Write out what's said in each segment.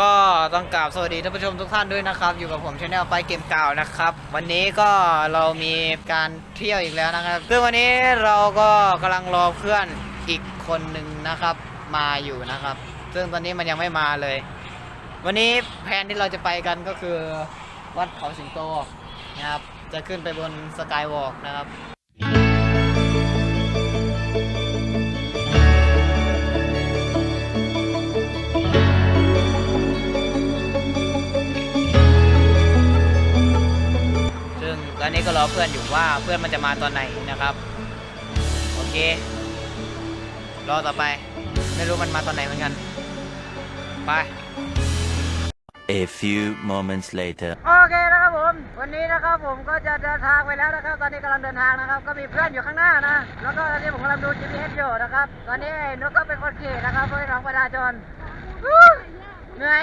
ก็ต้องกราบสวัสดีท่านผู้ชมทุกท่านด้วยนะครับ อยู่กับผมชาแนลไปเกมเก่านะครับ วันนี้ก็เรามีการเที่ยวอีกแล้วนะครับซึ่งวันนี้เราก็กำลังรอเพื่อนอีกคนหนึ่งนะครับ มาอยู่นะครับ ซึ่งตอนนี้มันยังไม่มาเลย วันนี้แผนที่เราจะไปกันก็คือวัดเขาสิงโตนะครับ จะขึ้นไปบนสกายวอล์กนะครับ อนนี้ก็รอเพื่อนอยู่ว่าเพื่อนมันจะมาตอนไหนนะครับ โอเค รอต่อไป ไม่รู้มันมาตอนไหนเหมือนกัน ไป A few moments later. โอเคนะครับผม วันนี้นะครับผมก็จะเดินทางไปแล้วนะครับ ตอนนี้กำลังเดินทางนะครับ ก็มีเพื่อนอยู่ข้างหน้านะ แล้วก็ตอนนี้ผมกำลังดู GPS อยู่นะครับ ตอนนี้นุกก็เป็นคนขี่นะครับเพื่อน้องประชาชนฮู้เหนื่อย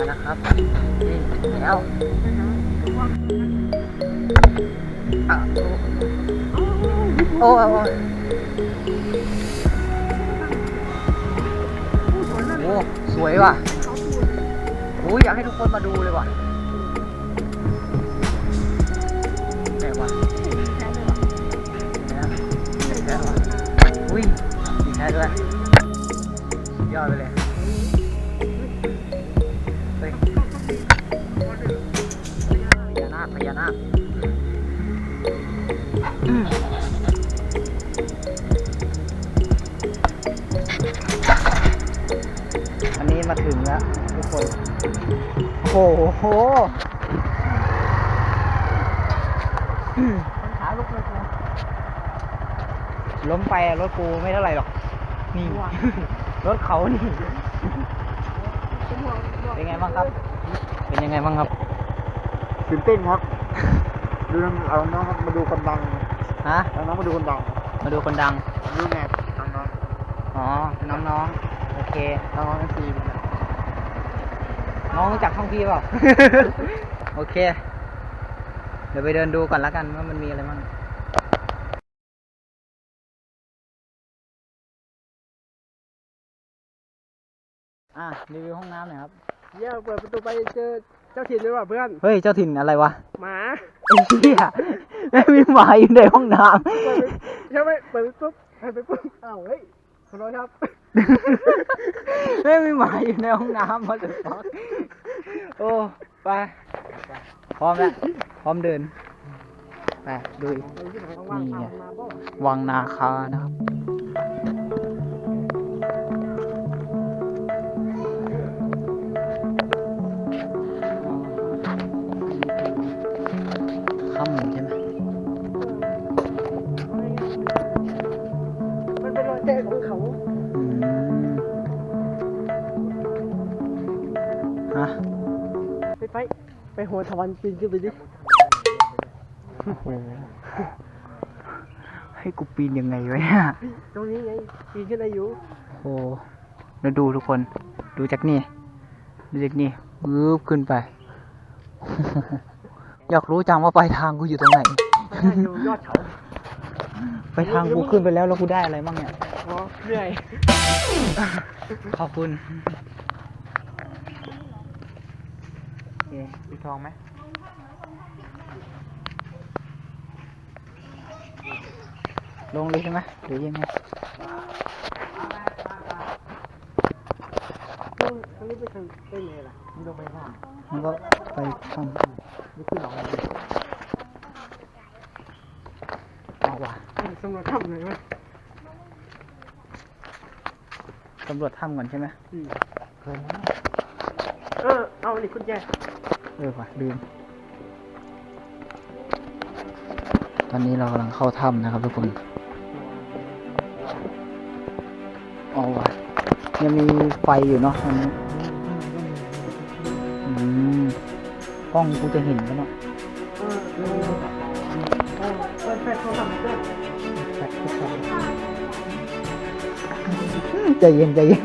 นาคานะครับนี่ถึงแล้วอะโอ้โอ้โอ้ยโอ้สวยว่ะโอ้ยอยากให้ทุกคนมาดูเลยว่ะไหนวะไหนอะไหนวะอุ้ยยิงได้ด้วยสุดยอดไปเลย ญานาคพญานาคอืมอันนี้มาถึงแล้วทุกคน โอ้โหอืมขาลุกเลยนะล้มไปอะรถกูไม่เท่าไหร่หรอก นี่ รถเขานี่ เป็นไงบ้างครับ เป็นยังไงบ้างครับตื่นเต้นครับ ดูน้องเอาน้องครับมาดูคนดังฮะเอาน้องมาดูคนดังมาดูคนดังดูไงน้องอ๋อน้องๆโอเคๆน้องๆเอฟซีน้องรู้จักท่องพี่เปล่า โอเค เดี๋ยวไปเดินดูก่อนแล้วกันว่ามันมีอะไรบ้างอะรีวิวห้องน้ำหน่อยครับ เยี่ยเปิดประตูไปเจอเจ้าถิ่นเลยว่ะเพื่อน เฮ้ย เจ้าถิ่นอะไรวะหมาไอ้เหี้ยแม่งมีหมาอยู่ในห้องน้เปิดไปใช่ไหมเปิดไปปุ๊บเปิดไปปุ๊บอ้าวเฮ้ยขอโทษครับำ แม่งมีหมาอยู่ในห้องน้ำมาเลยฟักโอ้ไปพร้อมแล้วพร้อมเดินไปดูอีกนี่ไงวังนาคานะครับ ถ้ำใช่ไหมมันเป็นรอยแตกของเขาฮะไปไปไปหัวทวันปีนขึ้นไปดิให้กูปีนยังไงวะเนี่ยตรงนี้ไงปีนขึ้นได้อยู่โอ้แล้วดูทุกคน ดูจากนี่ ดูจากนี่ปึ๊บขึ้นไป อยากรู้จังว่าปลายทางกูอยู่ตรงไหนไปดูยอดเขาไปทางกูขึ้นไปแล้วแล้วกูได้อะไรบ้างเนี่ย อ๋อเหนื่อย ขอบคุณโอเคมีทองไหมลงเลยใช่ไหมหรือยังไงตรงตรงนี้ไปทางไปไหนล่ะ มันต้องไปข้ามมันก็ไปทำนี่ขึ้นหนองอะไรเอาว่ะสำรวจถ้ำหน่อยไหมตำรวจถ้ำก่อนใช่ไหมอืมเออ เอานี่คุณแจเออว่ะลืม ตอนนี้เรากำลังเข้าถ้ำนะครับทุกคนเอาว่ะยังมีไฟอยู่เนาะ กล้องกูจะเห็นกันเนาะเออเออเออเปิดแฟลชโทรศัพท์หน่อยเพื่อนแฟลชทุกคนใจเย็นใจเย็น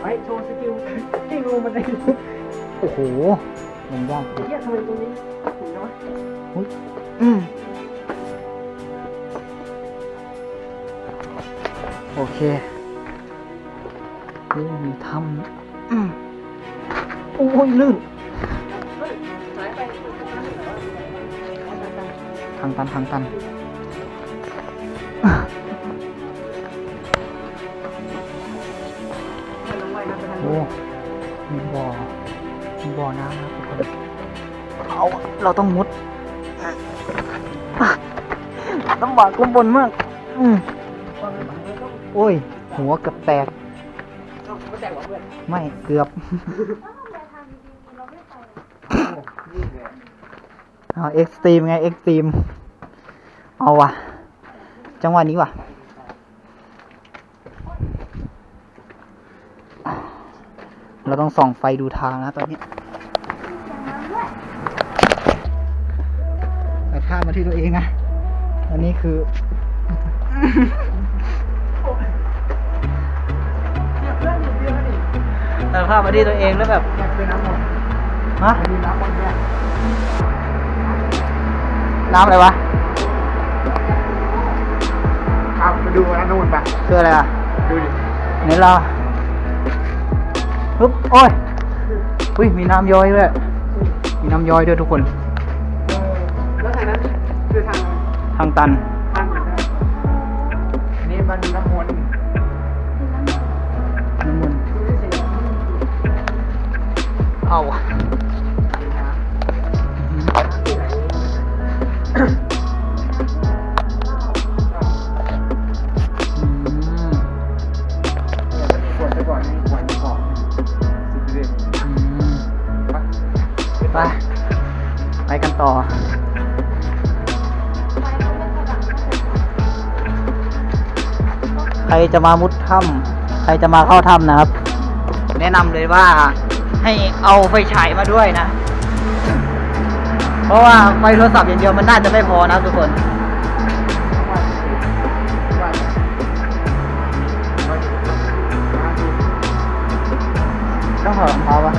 ไปโชว์สกิลที่รูมันได้โอ้โหมันยากจริงเฮียทำไมตรงนี้ถึงนะวะอุ๊ยอืม โอ้ยลื่นเฮ้ยหายไปทางตันทางตันให้น้องไว้นะไปทางโอ้นู้นมีบ่อมีบ่อน้ำนะครับทุกคนเอาเราต้องมุดลำบากลำบนมากอืมความลำบากเราต้องโอ้ย หัวเกับแตกเอาไม่แตกหรอกเพื่อนไม่ เกือบ เอาเอ็กซ์ตรีมไงเอ็กซ์ตรีมเอาว่ะ จังหวะนี้ว่ะเราต้องส่องไฟดูทางนะตอนนี้แต่ภามาที่ตัวเองนะ อันนี้คือแต่ภาพมาที่ตัวเองแล้วแบบ ฮะมีน้ำหมดเนี่ยน้ำอะไรวะครับไปดูอันนู้นไปคืออะไรอะดูดิไหนเราปึ๊บโอ้ยอุ้ยมีน้ำย้อยด้วยมีน้ำย้อยด้วยทุกคนเออแล้วทางนั้นคือทางทางตันทางไหนนะนี่มันน้ำมนต์น้ำมันดูที่เสียงเอา จะมามุดถ้ำใครจะมาเข้าถ้ำนะครับ แนะนำเลยว่าให้เอาไฟฉายมาด้วยนะ เพราะว่าไฟโทรศัพท์อย่างเดียวมันน่าจะไม่พอนะทุกคนต้องถอดรองเท้าปะ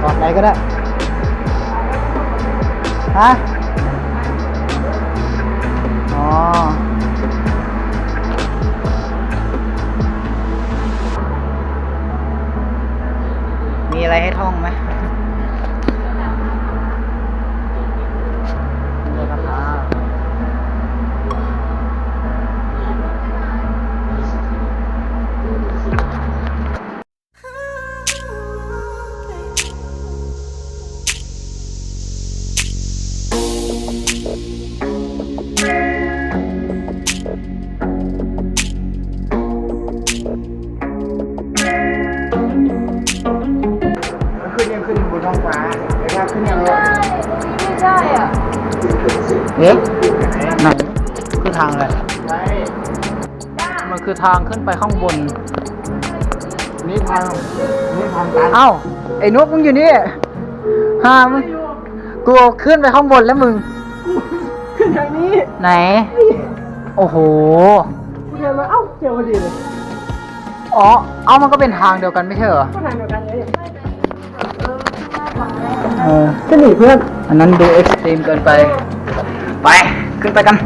ถอดอะไรก็ได้ อะไรให้ท่องไหม ขึ้นบนท้องฟ้าเดี๋ยวถ้าขึ้นยังไม่ได้อะเอ๊ะไหนคือทางอะไรมันคือทางขึ้นไปข้างบน นี่ทางนี่ทางตันเอ้าไอ้นกมึงอยู่นี่ฮามึงกูขึ้นไปข้างบนแล้วมึง ขึ้นทางนี้ ไหน โอ้โหกูเดินมาเอ้าเจอพอดีเลยอ๋อ เอามันก็เป็นทางเดียวกันไม่ใช่เหรอ ก็ทางเดียวกันเลย เออก็หนีเพื่อน อันนั้นดูเอ็กซ์ตรีมเกินไป ไป ขึ้นไปกัน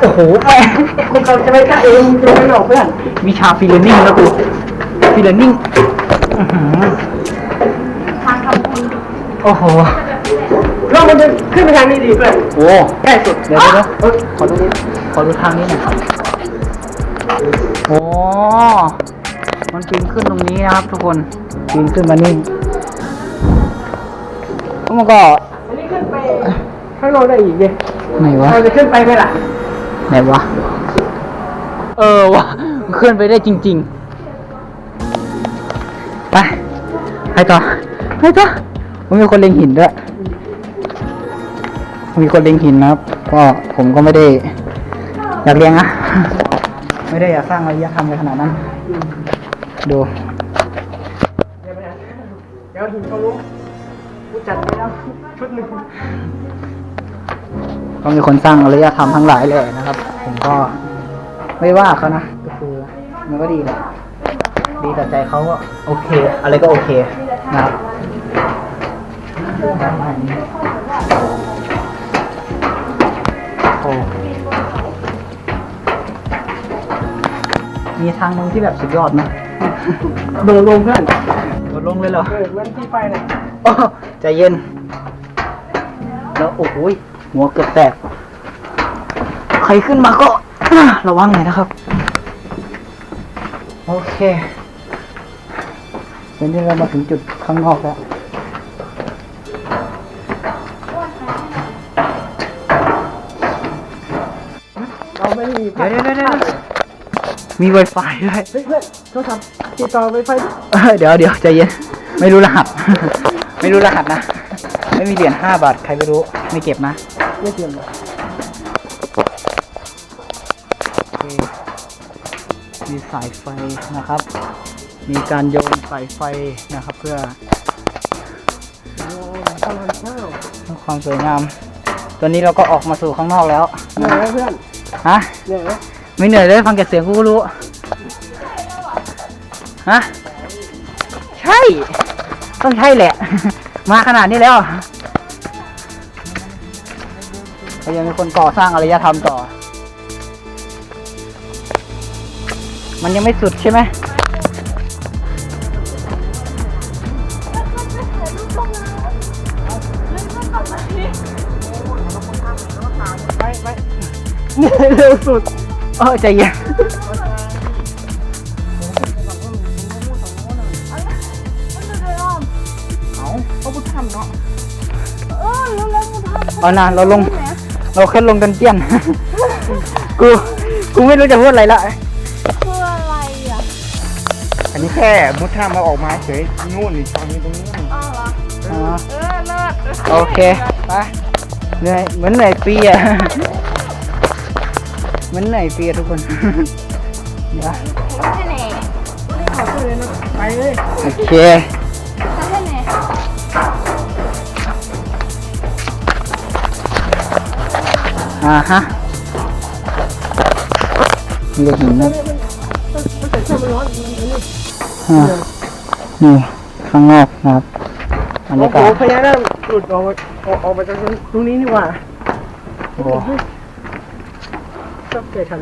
โอ้โหแม่งคุณเขาจะไม่กล้าเองจะไม่หลอกเพื่อน วิชาฟีลนิ่งแล้วกูฟีลนิ่งโอ้โหเรามันจะขึ้นไปทางนี้ดีเพื่อนโอ้ใกล้สุด เดี๋ยวเดี๋ยวเอ้ยขอดูนี้ขอดูทางนี้หน่อยโอ้มันปีนขึ้นตรงนี้นะครับทุกคนปีนขึ้นมานี่แล้ว มันก็อันนี้ขึ้นไปข้างนอกได้อีกเลยไหนวะเราจะขึ้นไปไหมล่ะ ไหนวะ เออวะมันขึ้นไปได้จริง ๆ ไปไปต่อไปต่อมันมีคนเล็งหินด้วย มีคนเล็งหินนะครับ ก็ผมก็ไม่ได้ อยากเลี้ยงนะ ไม่ได้อยากสร้างอารยธรรมอะไรขนาดนั้น ดู เดี๋ยวไปนะเดี๋ยวถึงเขารู้ กูจัดไปแล้วชุดหนึ่งก็มีคนสร้างอารยธรรมทั้งหลายเลยนะครับ ผมก็ไม่ว่าเขานะก็คือมันก็ดีแหละดีแต่ใจเขาก็โอเค อะไรก็โอเคนะครับโอ้มีทางลงที่แบบสุดยอดไหมโดดลงเพื่อนโดดลงเลยเหรอเออเหมือนที่ไปน่ะโอ้ใจเย็น แล้วโอ้โหยหัวเกือบแตก ใครขึ้นมาก็ ระวังหน่อยนะครับ โอเคเป็นที่เรามาถึงจุดข้างนอกแล้วเราไม่มีเดี๋ยวเดี๋ยวเดี๋ยวเดี๋ยวมี Wi-Fi ด้วย เฮ้ยเพื่อนโทรศัพท์ติดต่อไวไฟเอ้ยเดี๋ยวเดี๋ยวใจเย็น ไม่รู้รหัส ไม่รู้รหัสนะ ไม่มีเหรียญห้าบาท ใครไม่รู้ ไม่เก็บนะ ไม่เตรียมเลยโอเคมีสายไฟนะครับ มีการโยนสายไฟนะครับเพื่อโอ้ตลาดข้าวเพื่อความสวยงาม ตอนนี้เราก็ออกมาสู่ข้างนอกแล้วเหนื่อยไหมเพื่อน ฮะ เหนื่อยไหมไม่เหนื่อยเลยฟังแกเสียงกูก็รู้ ฮะ ใช่ ต้องใช่แหละ มาขนาดนี้แล้วยังมีคนก่อสร้างอารยธรรมต่อ มันยังไม่สุดใช่ไหมไปไปเหนื่ยเร็วสุด เออใจเย็น เอานะเราลง เราแค่ลงกันเตี้ยน กู กูไม่รู้จะพูดอะไรละอันนี้แค่มุดท่ามาออกมาเฉยนู่นอีกตอนนี้ตรงนี้นอ๋อโอเค ไป เหนื่อย เหมือนเหนื่อยปีอะ เหมือนเหนื่อยปีอะทุกคนเดี๋ยวไปเลย โอเค อ่าฮะมีแต่หินนะอ่านี่ข้างนอกนะครับบรรโอ้ยาโหกาศพญานาคหลุดออกมาออกออกมาจากตรงนี้นี่หว่าโอ้โหชอบเกิดทัน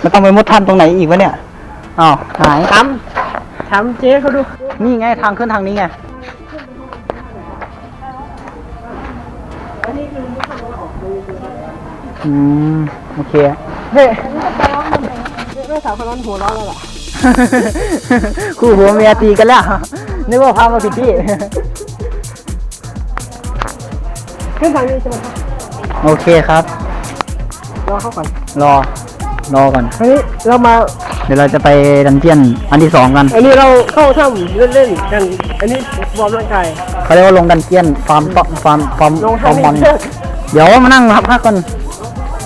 ไม่ต้องไปมุดทันตรงไหนอีกวะเนี่ยอ้าวหายทำทำเจ๊เขาดู นี่ไงทางขึ้นทางนี้ไง อืมโอเคเฮ้ยแม่สาวคนนั้นหัวเร้อนแล้วล่ะคู่หัวเมียตีกันแล้วนึกว่าพามาผิดที่ขึ้นทางนี้ใช่ไหมครับโอเคครับ รอเขาก่อน รอ รอก่อนคราวนี้เรามา เดี๋ยวเราจะไปดันเจียนอันที่สองกัน อันนี้เราเข้าถ้ำเล่นๆกัน อันนี้วอร์มร่างกาย เขาเรียกว่าลงดันเจียนฟาร์มต่อฟาร์มฟาร์มลงฟาร์มทำบอลเล่นเดี๋ยวมานั่งพักพักก่อน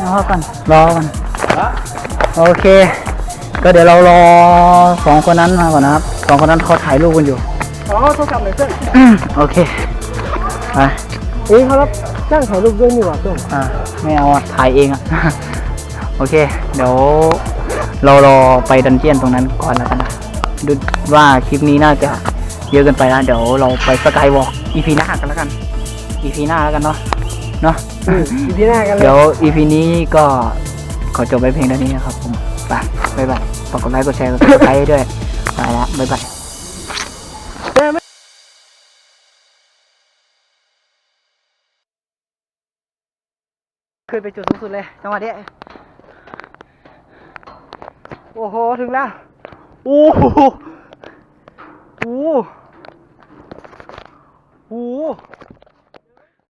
นั่งพักก่อนรอกันโอเค ก็เดี๋ยวเรารอสองคนนั้นมาก่อนนะครับสองคนนั้นเขาถ่ายรูปกันอยู่อ๋อโทรศัพท์หน่อยเพื่อนโอเคไปเอ้ยเขารับจ้างถ่ายรูปด้วยนี่หว่าเพื่อนอ่าไม่เอาอะถ่ายเองอะโอเค เดี๋ยวเรารอไปดันเจียนตรงนั้นก่อนแล้วกันนะดูว่าคลิปนี้น่าจะ เยอะเกินไปนะเดี๋ยวเราไปสกายวอล์กอีพีหน้ากันแล้วกันอีพีหน้าแล้วกันเนาะเนาะอีพีหน้ากันเลยเดี๋ยว EP นี้ก็ขอจบไปเพียงเท่านี้นะครับผมไปบ๊ายบายฝากกดไลค์กดแชร์กดติดตามด้วยไปแล้วบ๊ายบายขึ้นไปจุดสูงสุดเลยจังหวะนี้โอ้โห ถึงแล้ว โอ้โหโอ้ 五。